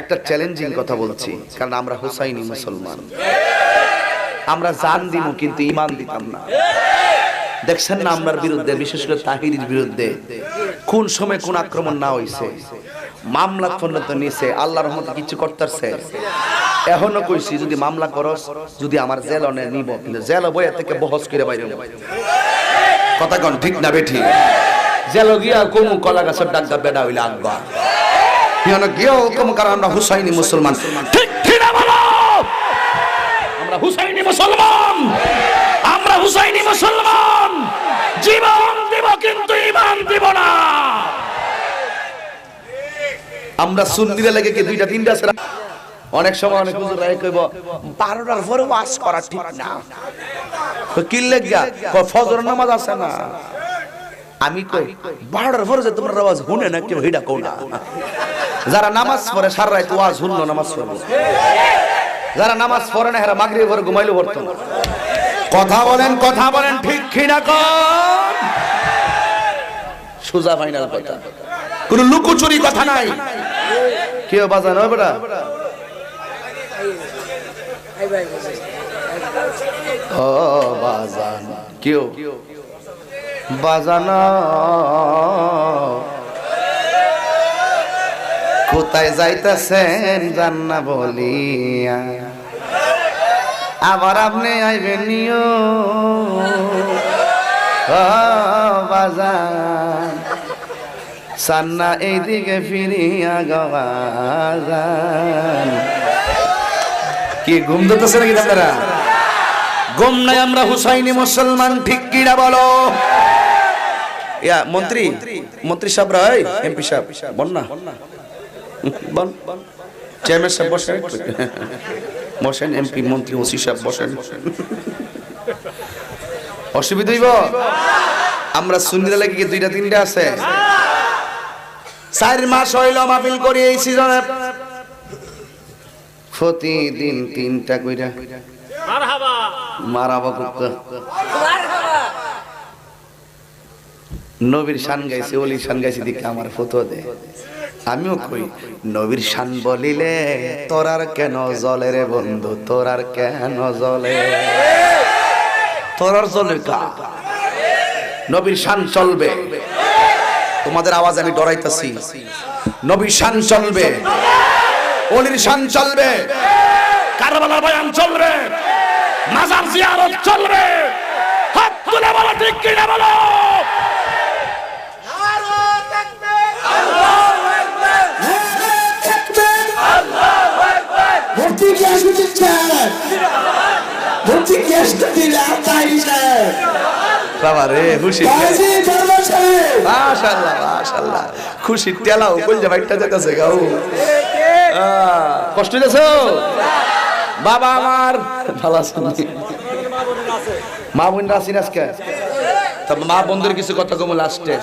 একটা চ্যালেঞ্জিং কথা বলছি, কারণ আমরা হুসাইনি মুসলমান। আমরা জান দিব কিন্তু ইমান দিতাম না। দেখছেন না আমরার বিরুদ্ধে, বিশেষ করে তাহিরির বিরুদ্ধে, কোন সময় কোন আক্রমণ না হইছে? মামলা পর্যন্ত নিছে, আল্লাহর রহমতে কিছু করতেছে। এখনও কইছি, যদি মামলা করস, যদি আমার জেল অনে নিব, কিন্তু জেল বইয়া থেকে বহস করে বাইরে কথা কন, ঠিক না বেঠি? জেল গিয়া কোন কলা গাছের ডাক্তার বেডা হইলে আনবা হিয়ানো গিয়েও কোম কারণ আমরা হুসাইনি মুসলমান। ঠিক ঠিক বলো? আমরা হুসাইনি মুসলমান। আমরা হুসাইনি মুসলমান। জীবন দিব কিন্তু ইমান দিব না। আমরা সুন্নিরে লেগে কি দুইটা, তিনটা না? অনেক সময় অনেক হুজুর রায় কইব, বারোটার পরে ওয়াজ করা ঠিক না। কি লেগা ফজর নামাজ আছে না? আমি কই, বারোটার পরে যে তোমরা আওয়াজ শুনে না, কেউ হিডা কও না। যারা নামাজ পড়ে সারা রাত ওয়াজ শুনল নামাজ পড়ব। যারা নামাজ পড়ে না হেরা মাগরিব পরে ঘুমাইলো পড়তো না। কথা বলেন কথা বলেন, ঠিক কিনা কন? সুজা ফাইনাল কথা। কোন লুকোচুরি কথা নাই। কেউ বাজান বেটা ও, বাজান। কেউ? বাজানা। কোথায় যাইতেছেন জান্না বলিয়া। আবার আপনি আইবেন নিও। ও বাজান। সান্না এইদিকে ফিরিয়া গবাজান কি ঘুম দিতেছে নাকি আপনারা ঘুম নাই আমরা হুসাইনি মুসলমান, ঠিক কিনা বলো? ইয়া, মন্ত্রী মন্ত্রী সাহেব রায় এমপি সাহেব না বল। চেয়ারম্যান সাহেব বসেন বসেন এমপি মন্ত্রী ওসি সাহেব বসেন। অসুবিধা হইব? আমরা সুন্নিরা লাগে কি দুইটা তিনটা আছে? চার মাস হইল মাহফিল করি এই সিজনে প্রতিদিন তিনটা কইরা মারাবা কুত্তা নবীর শান গাইছে অলি শান গাইছে দিকে আমার ফটো দে আমিও কই, নবীর শান বলিলে তোরার কেন জলে রে বন্ধু, তোরার কেন জলে? তোরার জলে কা নবীর শান চলবে। তোমাদের আওয়াজ আমি ডরাইতাছি। নবীর শান চলবে। অলির শান চলবে। কারবালা বয়ান চলবে। মাজার জিয়ারত চলবে। হাত তুলে বলো, ঠিক কিনা বলো? বাবা রে খুশি। কাজী দরবার। সাহেব মাশাআল্লাহ মাশাআল্লাহ। খুশি টেলাও বল যে যাইতাছে গাও কষ্ট হইতাছো বাবা আমার। ভালো আছেন মা বোন আছেন আজকে? তা মা বন্ধুর কিছু কথা কম লাস্টে।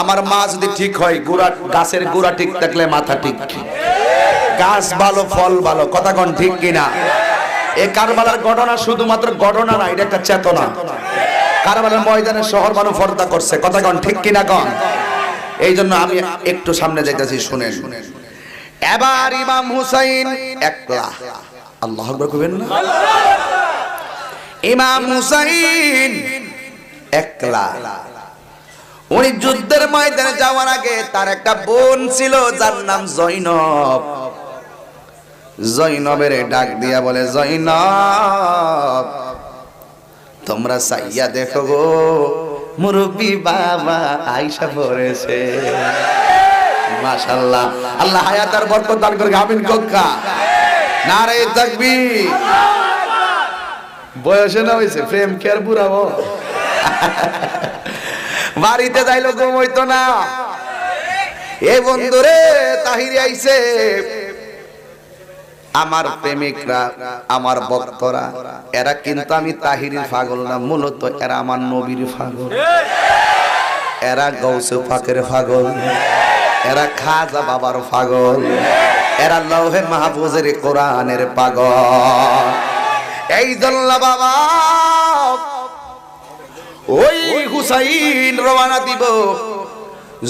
আমার মা যদি ঠিক হয় গোড়া গাছের গোড়া ঠিক থাকলে মাথা ঠিক গাছ ভালো ফল ভালো কথা কন ঠিক কিনা? এই কারবালার ঘটনা শুধুমাত্র ঘটনা না, এটা একটা চেতনা। কারবালার ময়দানে শহর মানুষ পর্দা করছে। কথা কোন, ঠিক কিনা কন? এই জন্য আমি একটু সামনে যাইতেছি, শুনেন। এবার ইমাম হুসাইন একলা। আল্লাহ আকবার কইবেন না? ইমাম হুসাইন একলা। উনি যুদ্ধের ময়দানে যাওয়ার আগে তার একটা বোন ছিল, যার নাম জৈনব। জৈনবের ডাক দিয়া বলে, জৈনব, তোমরা সাইয়া দেখো গো, মুরব্বী বাবা আইসা পড়েছে। মাশাআল্লাহ, আল্লাহ হায়াত আর বরকত দান করে নারে বয়সে না হইছে, প্রেম কেয়ার বুড়াবো? বাড়িতে যাইলো ঘুম হইতো না। এ বন্ধুরে, তাহিরে আইছে। আমার প্রেমিকরা, আমার ভক্তরা, এরা কিন্তু আমি তাহিরির পাগল না, মূলত এরা আমার নবীর পাগল। এরা গৌসে ফাকের পাগল। এরা খাজা বাবার পাগল। এরা লৌহে মাহফুজের কোরআনের পাগল। এই জন্য বাবা, ওই হুসাইন রওনা দিব।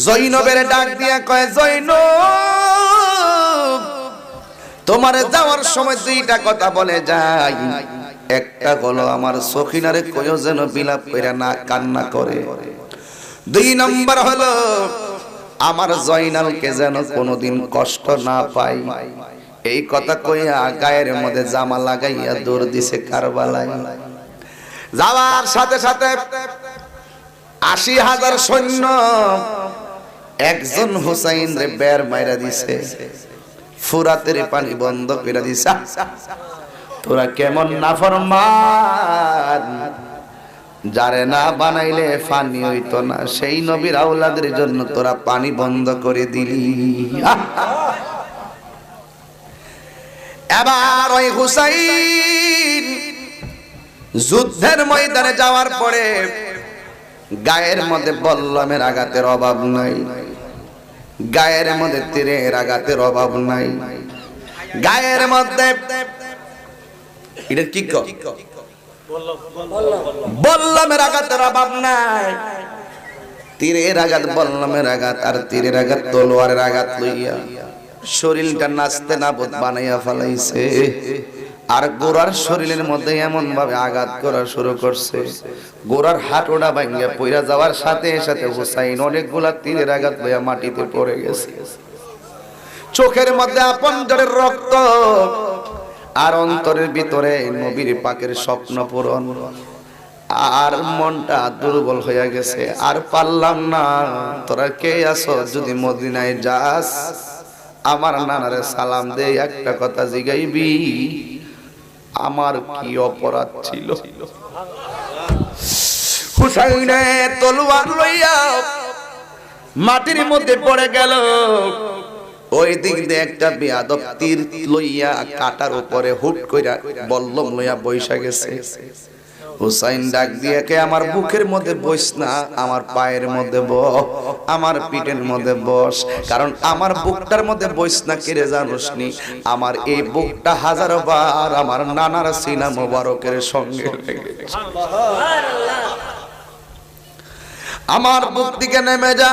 জৈনবের ডাক দিয়া কয় জৈনব তোমার যাওয়ার সময় দুইটা কথা বলে যাই। একটা হলো আমার সখিনারে কইও যেন বিলাপ করে না কান্না করে। দুই নম্বর হলো আমার জয়নালকে যেন কোনোদিন কষ্ট না পাই। এই কথা কইয়া গায়ের মধ্যে জামা লাগাইয়া দৌড় দিছে কারবালায়। যাওয়ার সাথে সাথে আশি হাজার সৈন্য একজন হুসাইন রে বের মাইরা দিছে। ফুরাতের পানি বন্ধ করে দিছে তোরা কেমন নাফরমান? যারে না বানাইলে পানি হইতো না সেই নবীর আওলাদের জন্য তোরা পানি বন্ধ করে দিলি। এবার ওই হুসাইন যুদ্ধের ময়দানে যাওয়ার পরে গায়ের মধ্যে বল্লমের আঘাতের অভাব নাই। গায়ের মধ্যে তীরের আঘাতের অভাব নাই। গায়ের মধ্যে এটা কি? বল্লমের আঘাতের অভাব নাই। তীরের আঘাত বল্লমের আঘাত আর তীরের আঘাত তলোয়ারের আঘাত লইয়া শরীরটা নাচতে না বোধ বানাইয়া ফেলাইছে। আর গোড়ার শরীরের মধ্যে এমন ভাবে আঘাত করা শুরু করছে। গোড়ার হাট ওটা ভাঙ্গিয়া পইরা যাওয়ার সাথে সাথে হুসাইন অনেকগুলা তীরের আঘাত লইয়া মাটিতে পড়ে গেছে। চোখের মধ্যে আপন জনের রক্ত আর অন্তরের ভিতরে নবীর পাকের স্বপ্ন পূরণ। আর মনটা দুর্বল হয়ে গেছে। আর পারলাম না, তোরা কে আছো যদি মদিনায় যাস? আমার নানারে সালাম দে, একটা কথা জিগাইবি। আমার কি অপরাধ ছিল? হুসাইনে তলোয়ার লইয়া মাটির মধ্যে পড়ে গেল। ওই দিক দিয়ে একটা বেয়াদব লইয়া কাটার উপরে হুট কইরা বল্লম লইয়া বৈশা গেছে। হুসাইন ডাক দিয়ে কে আমার বুকের মধ্যে বস না আমার পায়ের মধ্যে ব আমার পিঠের মধ্যে বস কারণ আমার বুকটার মধ্যে বস না কেড়ে জানোস নি? আমার এই বুকটা হাজারো বার আমার নানার সিনা মোবারকের সঙ্গে আমার বুক দিকে নেমে যা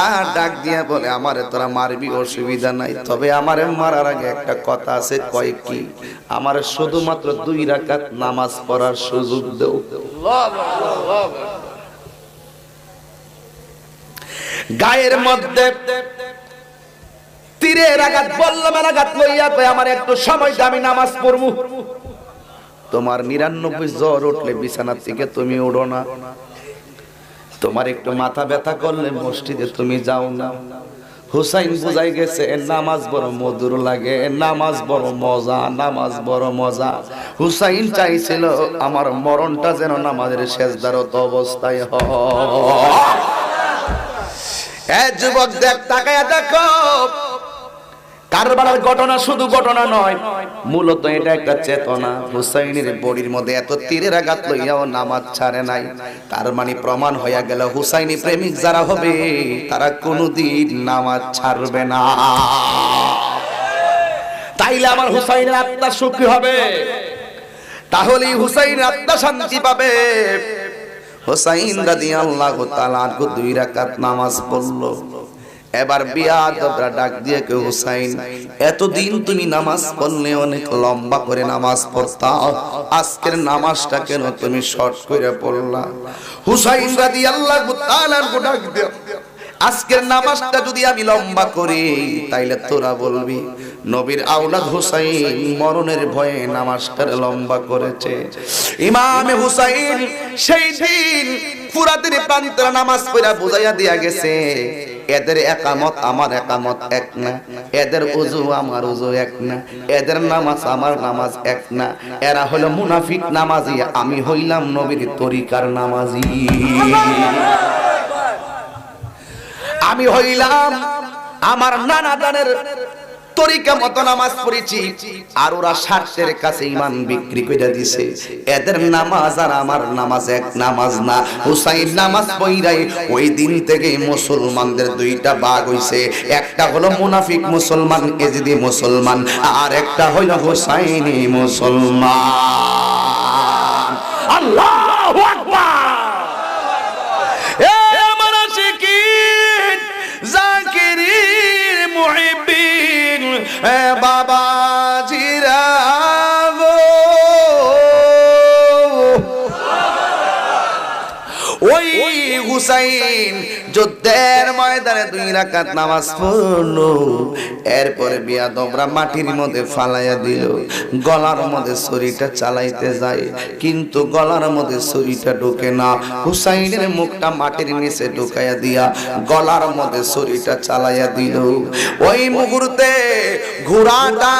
আর ডাক দিয়া বলে আমারে তোরা মারবি অসুবিধা নাই। তবে আমারে মারার আগে একটা কথা আছে কয় কি? আমার শুধুমাত্র দুই রাকাত নামাজ পড়ার সুযোগ দেও। গায়ের মধ্যে তীরের আঘাত বললাম আঘাত লইয়া কয় আমার একটু সময় দে, আমি নামাজ পড়ব। তোমার নিরানব্বই জ্বর উঠলে বিছানার থেকে তুমি উড়ো না। তোমার একটু মাথা ব্যথা করলে মসজিদে তুমি যাও না। হুসাইন বুঝাই গেছে নামাজ বড় মধুর লাগে নামাজ বড় মজা, নামাজ বড় মজা। হুসাইন চাইছিল, আমার মরণটা যেন নামাজের শেষদারত অবস্থায় হ যুবক দেখ তাকায়া দেখো কারবালার ঘটনা শুধু ঘটনা নয় মূলত এটা একটা চেতনা। হুসাইনের বডির মধ্যে এত তীরের আঘাত লইয়াও নামাজ ছাড়ে নাই। তার মানে প্রমাণ হইয়া গেল হুসাইনি প্রেমিক যারা হবে তারা কোনোদিন নামাজ ছাড়বে না। তাইলে আমার হুসাইনের আত্মা সুখী হবে। তাহলে হুসাইনের আত্মা শান্তি পাবে। হুসাইন রাদিয়াল্লাহু তাআলা দুই রাকাত নামাজ পড়ল। এবার বিয়াদবরা ডাক দিয়ে কে হুসাইন এতদিন তুমি নামাজ পড়লে অনেক লম্বা করে নামাজ পড়তা। আজকের নামাজটা কেন তুমি শর্ট করে পড়লা? হুসাইন রাদিয়াল্লাহু তাআলা ডাক দিয়ে আজকের নামাজটা যদি আমি লম্বা করি তাইলে তোরা বলবি নবীর আওলাদ হুসাইন মরণের ভয়ে নামাজটা লম্বা করেছে। ইমামে হুসাইন সেই দিন ফুরাতের প্রান্তরে নামাজ পড়া বুঝাইয়া দিয়া গেছে। এদের একামত আমার একামত এক না। এদের উজু আমার উজু এক না। এদের নামাজ আমার নামাজ এক না। এরা হলো মুনাফিক নামাজি, আমি হইলাম নবীর তরিকার নামাজি। আমি হইলাম আমার নানা দানের তরিকা মতো নামাজ পড়েছি, আর ওরা স্বার্থের কাছে ইমান বিক্রি করে দিছে। এদের নামাজ আর আমার নামাজ এক নামাজ না। হুসাইন নামাজ পইরাই ওই দিন থেকে মুসলমানদের দুইটা ভাগ হইছে। একটা হলো মুনাফিক মুসলমান এজিদি মুসলমান, আর একটা হইল হুসাইনি মুসলমান। আল্লাহু! ময়দানে দুই রাকাত নামাজ এরপরে বিয়া মাটির মধ্যে ফালাইয়া দিল। গলার মধ্যে ছুরিটা চালাইতে যায়, কিন্তু গলার মধ্যে ছুরিটা ঢোকে না। হুসাইনের মুখটা মাটির নিচে ঢুকাইয়া দিয়া গলার মধ্যে ছুরিটা চালাইয়া দিল। ওই মুহূর্তে ঘোড়াটা